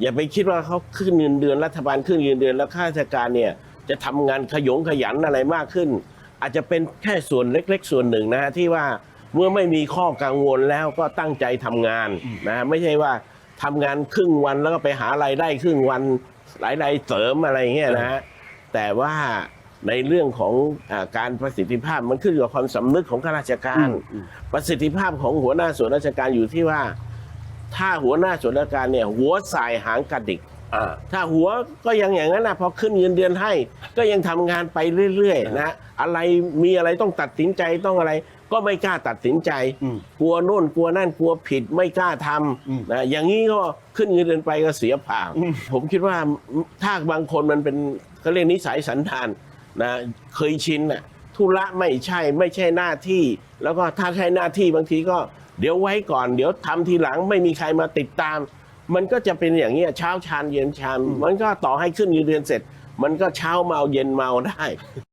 อย่าไปคิดว่าเขาขึ้นเงินเดือนรัฐบาลขึ้นเงินเดือนแล้วข้าราชการเนี่ยจะทำงานขยงขยันอะไรมากขึ้น อาจจะเป็นแค่ส่วนเล็ก ๆ ส่วนหนึ่งนะฮะที่ว่าเมื่อไม่มีข้อกังวลแล้วก็ตั้งใจทำงานนะฮะไม่ใช่ว่าทำงานครึ่งวันแล้วก็ไปหารายได้ครึ่งวันรายได้เสริมอะไรเงี้ยนะฮะแต่ว่าในเรื่องของอาการประสิทธิภาพมันขึ้นอยู่กับความสำนึกของข้าราชการ ประสิทธิภาพของหัวหน้าส่วนราชการอยู่ที่ว่า ถ้าหัวหน้าส่วนราชการเนี่ย หัวสายหางกระดิกอ่าถ้าหัวก็ยังอย่างนั้นนะพอขึ้นเงินเดือนให้ ก็ยังทำงานไปเรื่อยๆนะอะไรมีอะไรต้องตัดสินใจต้องอะไร ก็ไม่กล้าตัดสินใจอืมกลัวโน่นกลัวนั่นกลัวผิดไม่กล้าทอืมำนะอย่างนี้ก็ขึ้นเงินเดือนไปก็เสียเปล่าผมคิดว่าถ้าบางคนมันเป็นเขาเรียกนิสัยสันดานนะเคยชินน่ะธุระไม่ใช่ไม่ใช่หน้าที่ แล้วก็ถ้าใช่หน้าที่บางทีก็ เดี๋ยวไว้ก่อน เดี๋ยวทำทีหลังไม่มีใครมาติดตาม มันก็จะเป็นอย่างนี้ยเช้าชานเย็นชานมันก็ต่อให้ขึ้นเงินเดือนเสร็จ มันก็เช้าเมาเย็นเมาได้